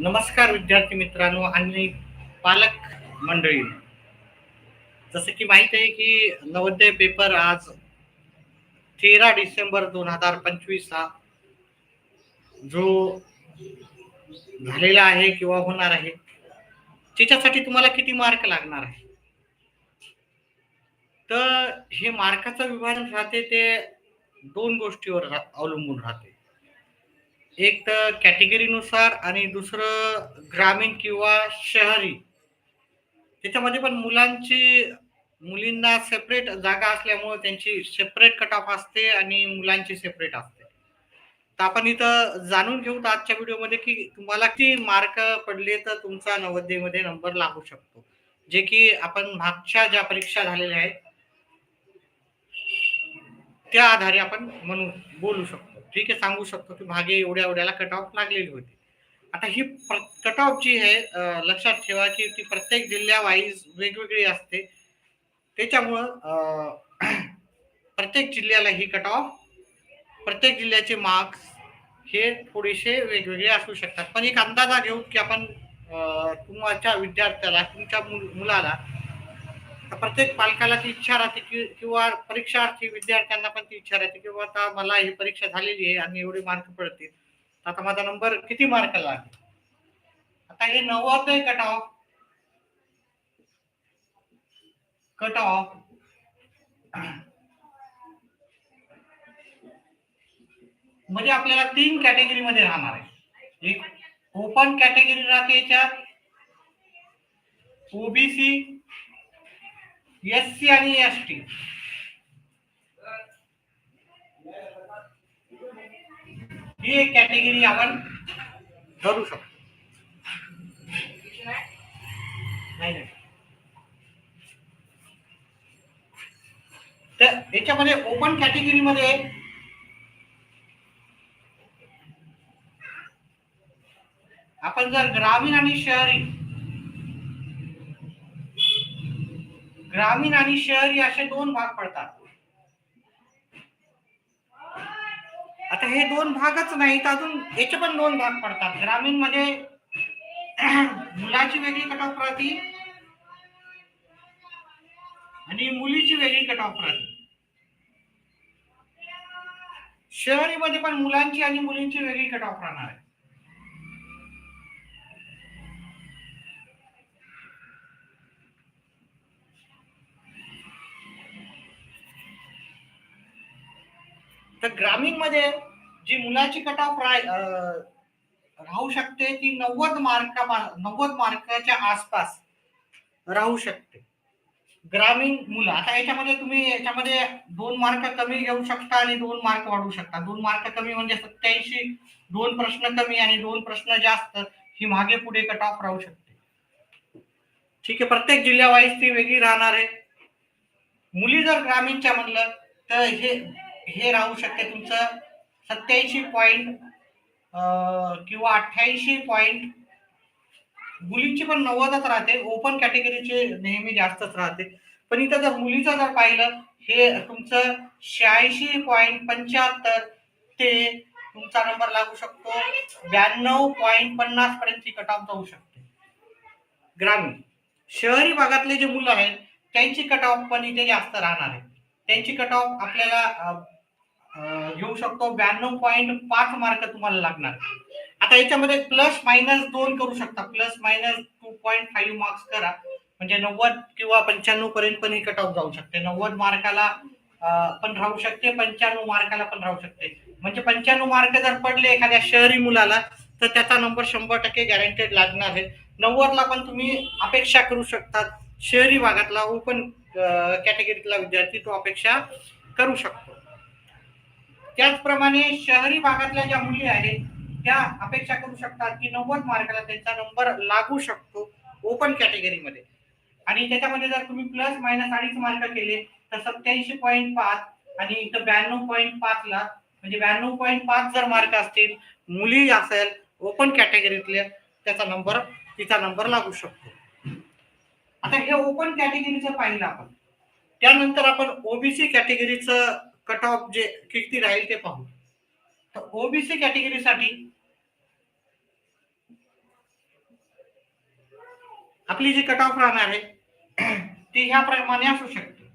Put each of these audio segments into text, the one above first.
नमस्कार विद्यार्थी मित्रांनो आणि पालक मंडळी. जसं की माहीत आहे की नवोदय पेपर आज तेरा डिसेंबर दोन हजार पंचवीस हा जो झालेला आहे किंवा होणार आहे त्याच्यासाठी तुम्हाला किती मार्क लागणार आहे? तर हे मार्काचं विभाजन राहते ते दोन गोष्टीवर अवलंबून राहते. एक तर कॅटेगरीनुसार आणि दुसरं ग्रामीण किंवा शहरी. त्याच्यामध्ये पण मुलांची मुलींना सेपरेट जागा असल्यामुळे त्यांची सेपरेट कट ऑफ असते आणि मुलांची सेपरेट असते. तर आपण इथं जाणून घेऊ तर आजच्या व्हिडिओमध्ये की तुम्हाला किती मार्क पडले तर तुमचा नवोदयमध्ये नंबर लागू शकतो. जे की आपण मागच्या ज्या परीक्षा झालेल्या आहेत त्या आधारे आपण म्हणू बोलू शकतो. ठीक आहे सांगू शकतो की मागे एवढ्या एवढ्याला कट ऑफ लागलेली होती. आता ही कट ऑफ जी आहे लक्षात ठेवा की ती प्रत्येक जिल्ह्या वाईज वेगवेगळी असते. त्याच्यामुळं प्रत्येक जिल्ह्याला ही कट ऑफ प्रत्येक जिल्ह्याचे मार्क्स हे थोडेसे वेगवेगळे असू शकतात. पण एक अंदाजा घेऊ की आपण तुमच्या विद्यार्थ्याला तुमच्या मुलाला प्रत्येक पालकाला ती इच्छा राहते की किंवा परीक्षार्थी विद्यार्थ्यांना पण ती इच्छा राहते किंवा आता मला ही परीक्षा झालेली आहे आणि एवढे मार्क पडतील. आता माझा नंबर किती मार्काला आहे? आता हे नव्वद आहे कट ऑफ कट ऑफ म्हणजे आपल्याला तीन कॅटेगरी मध्ये राहणार आहे. एक ओपन कॅटेगरी राहते याच्यात. ओबीसी एस सी आणि एस टी ही एक कॅटेगरी आपण धरू शकतो. नाही नाही. तर याच्यामध्ये ओपन कॅटेगरीमध्ये आपण जर ग्रामीण आणि शहरी ग्रामीण आणि शहरी असे दोन भाग पडतात. आता हे दोन भागच नाहीत अजून याचे पण दोन भाग पडतात. ग्रामीण म्हणजे मध्ये मुलाची वेगळी कट ऑफ राहते आणि मुलीची वेगळी कट ऑफ राहते. शहरीमध्ये पण मुलांची आणि मुलींची वेगळी कट ऑफ राहणार आहे. तर ग्रामीणमध्ये जी मुलाची कट ऑफ राहू शकते ती नव्वद मार्का नव्वद मार्काच्या आसपास राहू शकते. ग्रामीण मुलं आता याच्यामध्ये तुम्ही याच्यामध्ये दोन मार्क कमी घेऊ शकता आणि दोन मार्क वाढवू शकता. दोन मार्क कमी म्हणजे सत्याऐंशी दोन प्रश्न कमी आणि दोन प्रश्न जास्त ही मागे पुढे कट ऑफ राहू शकते. ठीक आहे प्रत्येक जिल्ह्यावाईज ती वेगळी राहणार आहे. मुली जर ग्रामीणच्या म्हणलं तर हे हे राहू शकते तुमचं सत्याऐंशी पॉईंट किंवा अठ्ठ्याऐंशी पॉईंट मुलींची पण नव्वदच राहते. ओपन कॅटेगरीचे नेहमी जास्तच राहते. पण इथं जर मुलीचं जर पाहिलं हे तुमचं शहाऐंशी पॉईंट पंच्याहत्तर ते तुमचा नंबर लागू शकतो. ब्याण्णव पॉईंट पन्नास पर्यंत कट ऑफ जाऊ शकते. ग्रामीण. शहरी भागातले जे मुलं आहेत त्यांची कट ऑफ पण इथे जास्त राहणार आहे. त्यांची कट ऑफ आपल्याला घेऊ शकतो. ब्याण्णव पॉईंट पाच मार्क तुम्हाला लागणार. आता याच्यामध्ये प्लस मायनस दोन करू शकता. Plus minus two point five marks करा. म्हणजे नव्वद किंवा पंच्याण्णव पर्यंत पण ही कट ऑफ जाऊ शकते. नव्वद मार्काला पण राहू शकते. पंच्याण्णव मार्काला पण राहू शकते. म्हणजे पंच्याण्णव मार्क जर पडले एखाद्या शहरी मुलाला तर त्याचा नंबर शंभर टक्के गॅरंटेड लागणार आहे. नव्वदला पण तुम्ही अपेक्षा करू शकता. शहरी भागातला ओपन कॅटेगरीतला विद्यार्थी तो अपेक्षा करू शकतो. त्याचप्रमाणे शहरी भागातल्या ज्या मुली आहेत त्या अपेक्षा करू शकतात की नव्वद मार्काला त्यांचा नंबर लागू शकतो ओपन कॅटेगरीमध्ये आणि त्याच्यामध्ये जर तुम्ही प्लस मायनस अडीच मार्क केले तर सत्याऐंशी पॉईंट पाच आणि इथं ब्याण्णव पॉईंट पाचला म्हणजे ब्याण्णव पॉईंट पाच जर मार्क असतील मुली असेल ओपन कॅटेगरीतल्या त्याचा नंबर तिचा नंबर लागू शकतो. आता हे ओपन कॅटेगरीचं पाहिलं आपण. त्यानंतर आपण ओबीसी कॅटेगरीचं कट ऑफ जे किती राहील ते पाहू. तर ओबीसी कॅटेगरीसाठी आपली जी कट ऑफ राहणार आहे ती ह्या प्रमाणे असू शकते.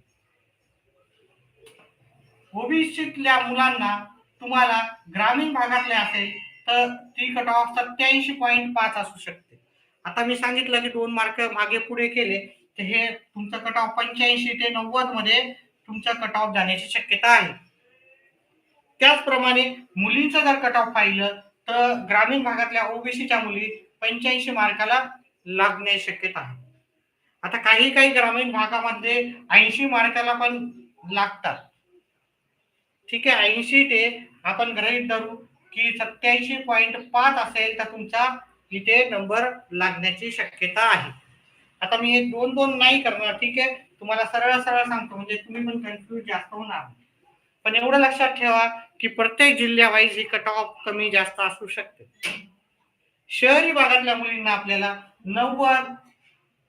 ओबीसीतल्या मुलांना तुम्हाला ग्रामीण भागातले असेल तर ती कट ऑफ सत्याऐंशी पॉईंट पाच असू शकते. आता मी सांगितलं की दोन मार्क मागे पुढे केले तर हे तुमचं कट ऑफ पंच्याऐंशी ते नव्वदमध्ये तुमचा कट ऑफ जाण्याची शक्यता आहे. त्याचप्रमाणे मुलींचं जर कट ऑफ पाहिलं तर ग्रामीण भागातल्या ओबीसीच्या मुली पंच्याऐंशी मार्काला लागण्याची शक्यता आहे. आता काही काही ग्रामीण भागामध्ये ऐंशी मार्काला पण लागतात. ठीक आहे ऐंशी ते आपण गृहीत धरू की सत्याऐंशी पॉईंट पाच असेल तर तुमचा इथे नंबर लागण्याची शक्यता आहे. आता मी हे दोन दोन नाही करणार ठीक आहे? तुम्हाला सरळ सरळ सांगतो म्हणजे तुम्ही पण कन्फ्युज जास्त होणार पण एवढं लक्षात ठेवा की प्रत्येक जिल्ह्यावाईज ही कट ऑफ कमी जास्त असू शकते. शहरी भागातल्या मुलींना आपल्याला नव्वद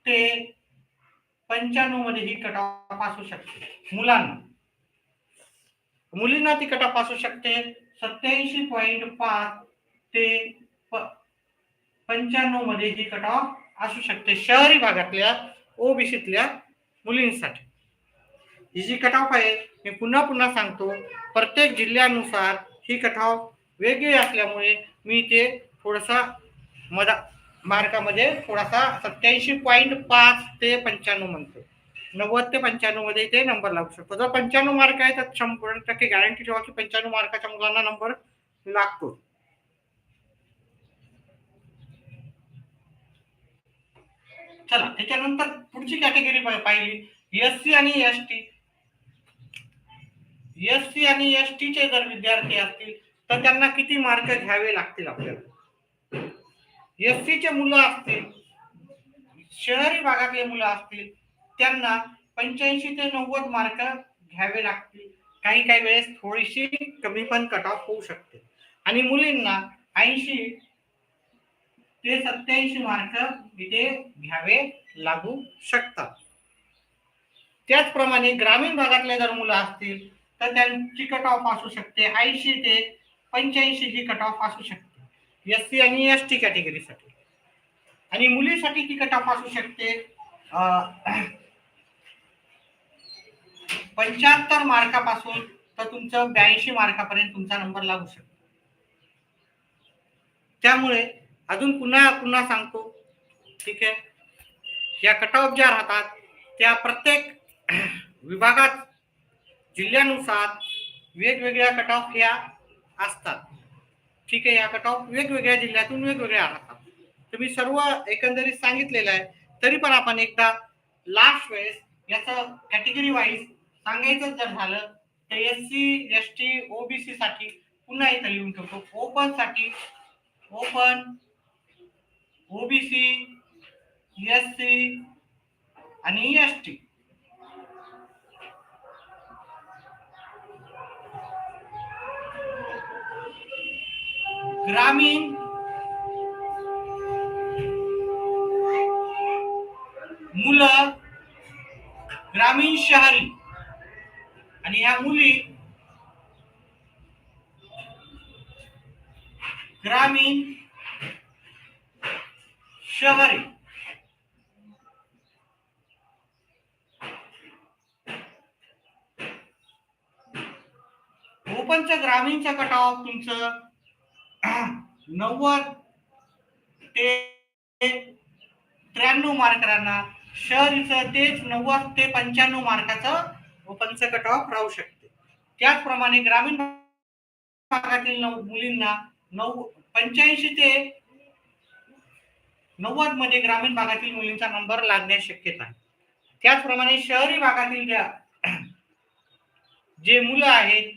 ते पंच्याण्णवमध्ये ही कट ऑफ असू शकते मुलांना. मुलींना ती कट ऑफ असू शकते सत्याऐंशी पॉईंट पाच ते पंच्याण्णवमध्ये ही कट ऑफ असू शकते शहरी भागातल्या ओबीसीतल्या मुलींसाठी. ही जी कट ऑफ आहे मी पुन्हा पुन्हा सांगतो प्रत्येक जिल्ह्यानुसार ही कट ऑफ वेगळी असल्यामुळे मी ते थोडासा मदा मार्कामध्ये थोडासा सत्याऐंशी पॉईंट पाच ते पंच्याण्णव म्हणतो. नव्वद ते पंच्याण्णवमध्ये ते नंबर लागू शकतो. जर पंच्याण्णव मार्क आहे तर शंभर टक्के गॅरंटी ठेवा की पंच्याण्णव मार्काच्या मुलांना नंबर लागतो चला त्याच्यानंतर पुढची कॅटेगरी पाहिली. एस सी आणि एस टी एस सी आणि एस टी चे जर विद्यार्थी असतील तर त्यांना किती मार्क घ्यावे लागतील आपल्याला? एस चे मुलं असतील शहरी भागातले मुलं असतील त्यांना पंच्याऐंशी ते नव्वद मार्क घ्यावे लागतील. काही काही वेळेस थोडीशी कमी पण कट ऑफ होऊ शकते. आणि मुलींना ऐंशी ते सत्याऐंशी मार्क इथे घ्यावे लागू शकतात. त्याचप्रमाणे ग्रामीण भागातले जर मुलं असतील तर त्यांची कट ऑफ असू शकते ऐंशी ते पंच्याऐंशी ही कट ऑफ असू शकते. एस सी आणि एस टी कॅटेगरीसाठी आणि मुलीसाठी ती कट ऑफ असू शकते पंच्याहत्तर मार्कापासून तर तुमचं ब्याऐंशी मार्कापर्यंत तुमचा नंबर लागू शकतो. त्यामुळे अजून पुन्हा पुन्हा सांगतो. ठीक आहे? या कट ऑफ ज्या राहतात त्या प्रत्येक विभागात जिल्ह्यानुसार वेगवेगळ्या कट ऑफ या असतात. ठीक आहे? या कट ऑफ वेगवेगळ्या जिल्ह्यातून वेगवेगळ्या राहतात. तर मी सर्व एकंदरीत सांगितलेलं आहे. तरी पण आपण एकदा लास्ट वेळेस याचं कॅटेगरी वाईज सांगायचं जर झालं तर S C S T OBC साठी पुन्हा इथं लिहून ठेवतो. ओपनसाठी ओपन ओबीसी एस सी आणि एस टी ग्रामीण मुलं ग्रामीण शहरी आणि ह्या मुली ग्रामीण शहरी. ओपनचं ग्रामीणचं कट ऑफ तुमचं नव्वद ते त्र्याण्णव मार्क राहणार शहरीचं तेच नव्वद ते पंच्याण्णव मार्काचं ओपनचं कट ऑफ राहू शकते. त्याचप्रमाणे ग्रामीण भागातील नऊ मुलींना नऊ पंच्याऐंशी ते नव्वदमध्ये ग्रामीण भागातील मुलींचा नंबर लागण्याची शक्यता आहे. त्याचप्रमाणे शहरी भागातील ज्या जे मुलं आहेत